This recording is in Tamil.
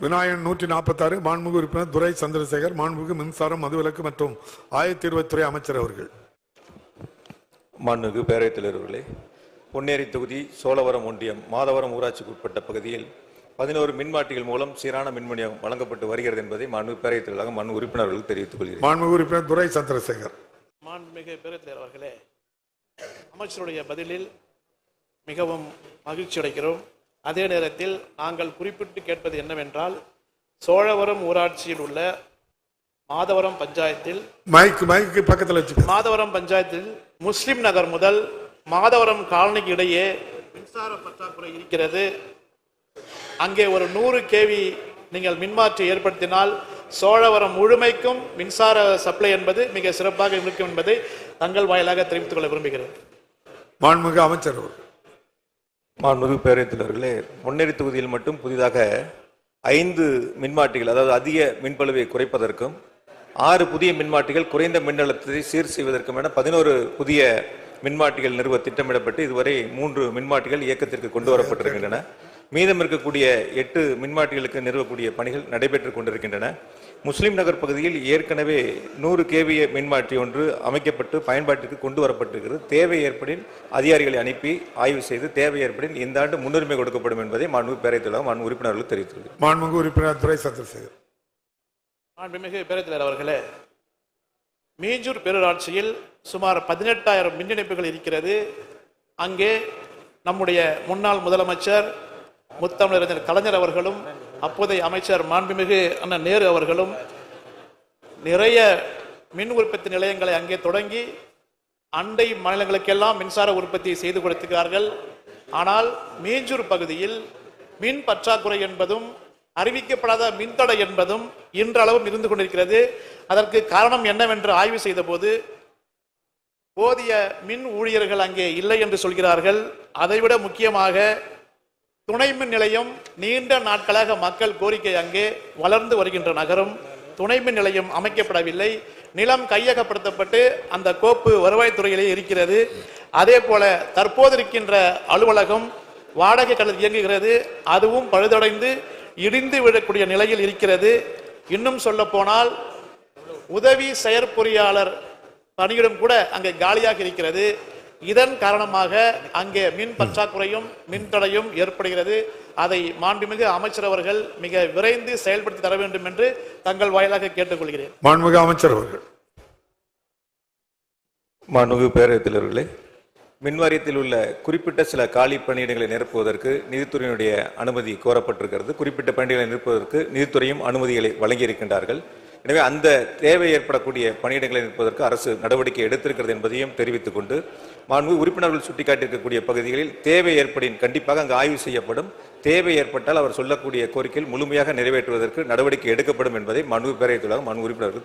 விநாயகன் நூற்றி நாற்பத்தாறு மாண்புமிகு உறுப்பினர் துரை சந்திரசேகர் மாண்புமிகு மின்சாரம் மதுவிலக்கு மற்றும் ஆயத்தீர்வுத்துறை அமைச்சர் அவர்கள். மாண்புமிகு பேரவைத் தலைவர்களே பொன்னேரி தொகுதி சோழவரம் ஒன்றியம் மாதவரம் ஊராட்சிக்கு உட்பட்ட பகுதியில் பதினோரு மின்மாட்டிகள் மூலம் சீரான மின்மணியம் வழங்கப்பட்டு வருகிறது என்பதை மாண்புமிகு பேரவைத் தலைவராக மனு உறுப்பினர்களுக்கு தெரிவித்துக் கொள்கிறேன். மாண்புமிகு உறுப்பினர் துரை சந்திரசேகர். மாண்புமிகு பேரவைத் அவர்களே அமைச்சருடைய பதிலில் மிகவும் மகிழ்ச்சி அடைகிறோம் அதே நேரத்தில் நாங்கள் குறிப்பிட்டு கேட்பது என்னவென்றால் சோழவரம் ஊராட்சியில் உள்ள மாதவரம் பஞ்சாயத்தில் மைக் மைக்கு பக்கத்தில் வச்சுக்க. மாதவரம் பஞ்சாயத்தில் முஸ்லிம் நகர் முதல் மாதவரம் காலனிக்கு இடையே மின்சார பற்றாக்குறை இருக்கிறது. அங்கே ஒரு நூறு கேவி நீங்கள் மின்மாற்றி ஏற்படுத்தினால் சோழவரம் முழுமைக்கும் மின்சார சப்ளை என்பது மிக சிறப்பாக இருக்கும் என்பதை தங்கள் வாயிலாக தெரிவித்துக் கொள்ள விரும்புகிறேன். மாண்புமிகு அமைச்சர் அவர்கள். மாண்புமிகு பேரவைத் முன்னேறி தொகுதியில் மட்டும் புதிதாக ஐந்து மின்மாட்டிகள் அதாவது அதிக மின்பளுவை குறைப்பதற்கும் ஆறு புதிய மின்மாட்டிகள் குறைந்த மின்னழுத்தத்தை சீர் செய்வதற்கும் என பதினோரு புதிய மின்மாட்டிகள் நிறுவ திட்டமிடப்பட்டு இதுவரை மூன்று மின்மாட்டிகள் இயக்கத்திற்கு கொண்டு வரப்பட்டிருக்கின்றன. மீதம் இருக்கக்கூடிய எட்டு மின்மாட்டிகளுக்கு நிறுவக்கூடிய பணிகள் நடைபெற்றுக் கொண்டிருக்கின்றன. முஸ்லிம் நகர் பகுதியில் ஏற்கனவே நூறு கேவிய மின்மாற்றி ஒன்று அமைக்கப்பட்டு பயன்பாட்டிற்கு கொண்டு வரப்பட்டிருக்கிறது. தேவை ஏற்படின் அதிகாரிகளை அனுப்பி ஆய்வு செய்து தேவை ஏற்படின் இந்த ஆண்டு முன்னுரிமை கொடுக்கப்படும் என்பதை மாண்பு பேரவைத் தலைவர் மாண்பு உறுப்பினர்களுக்கு தெரிவித்துள்ளது மாண்புமிகு உறுப்பினர் துரை சந்திரசேகர். மாண்புமிகு பேரவைத் அவர்களே மீஞ்சூர் பேரூராட்சியில் சுமார் பதினெட்டாயிரம் மின் இணைப்புகள் இருக்கிறது. அங்கே நம்முடைய முன்னாள் முதலமைச்சர் முத்தமிழறிஞர் கலைஞர் அவர்களும் அப்போதைய அமைச்சர் மாண்புமிகு அண்ணன் நேரு அவர்களும் நிறைய மின் உற்பத்தி நிலையங்களை அங்கே தொடங்கி அண்டை மாநிலங்களுக்கெல்லாம் மின்சார உற்பத்தி செய்து கொடுத்திருக்கிறார்கள். ஆனால் மீஞ்சூர் பகுதியில் மின் பற்றாக்குறை என்பதும் அறிவிக்கப்படாத மின்தடை என்பதும் இன்றளவும் இருந்து கொண்டிருக்கிறது. அதற்கு காரணம் என்னவென்று ஆய்வு செய்தபோது போதிய மின் ஊழியர்கள் அங்கே இல்லை என்று சொல்கிறார்கள். அதைவிட முக்கியமாக துணை மின் நிலையம் நீண்ட நாட்களாக மக்கள் கோரிக்கை அங்கே வளர்ந்து வருகின்ற நகரம். துணை மின் நிலையம் அமைக்கப்படவில்லை. நிலம் கையகப்படுத்தப்பட்டு அந்த கோப்பு வருவாய்த்துறையிலே இருக்கிறது. அதே போல தற்போது இருக்கின்ற அலுவலகம் வாடகை கடல் இயங்குகிறது. அதுவும் பழுதடைந்து இடிந்து விழக்கூடிய நிலையில் இருக்கிறது. இன்னும் சொல்ல போனால் உதவி செயற்பொறியாளர் பணியிடம் கூட அங்கே காலியாக இருக்கிறது. இதன் காரணமாக அங்கே மின் பற்றாக்குறையும் மின்தடையும் ஏற்படுகிறது. அதை மாண்புமிகு அமைச்சர் அவர்கள் மிக விரைந்து செயல்படுத்தி தர வேண்டும் என்று தங்கள் வாயிலாக கேட்டுக்கொள்கிறேன். மாண்புமிகு அமைச்சர் அவர்கள். மாண்புமிகு பேரவைத் தலைவர்களே மின்வாரியத்தில் உள்ள குறிப்பிட்ட சில காலி பணியிடங்களை நிரப்புவதற்கு நிதித்துறையினுடைய அனுமதி கோரப்பட்டிருக்கிறது. குறிப்பிட்ட பணியிடங்களை நிரப்புவதற்கு நிதித்துறையும் அனுமதிகளை வழங்கியிருக்கின்றார்கள். எனவே அந்த தேவை ஏற்படக்கூடிய பணியிடங்களை நிற்பதற்கு அரசு நடவடிக்கை எடுத்திருக்கிறது என்பதையும் தெரிவித்துக் கொண்டு மாண்பு உறுப்பினர்கள் சுட்டிக்காட்டியிருக்கக்கூடிய பகுதிகளில் தேவை ஏற்படின் கண்டிப்பாக அங்கு ஆய்வு செய்யப்படும். தேவை ஏற்பட்டால் அவர் சொல்லக்கூடிய கோரிக்கையில் முழுமையாக நிறைவேற்றுவதற்கு நடவடிக்கை எடுக்கப்படும் என்பதை மனு பேரவைத் மனு உறுப்பினர்கள்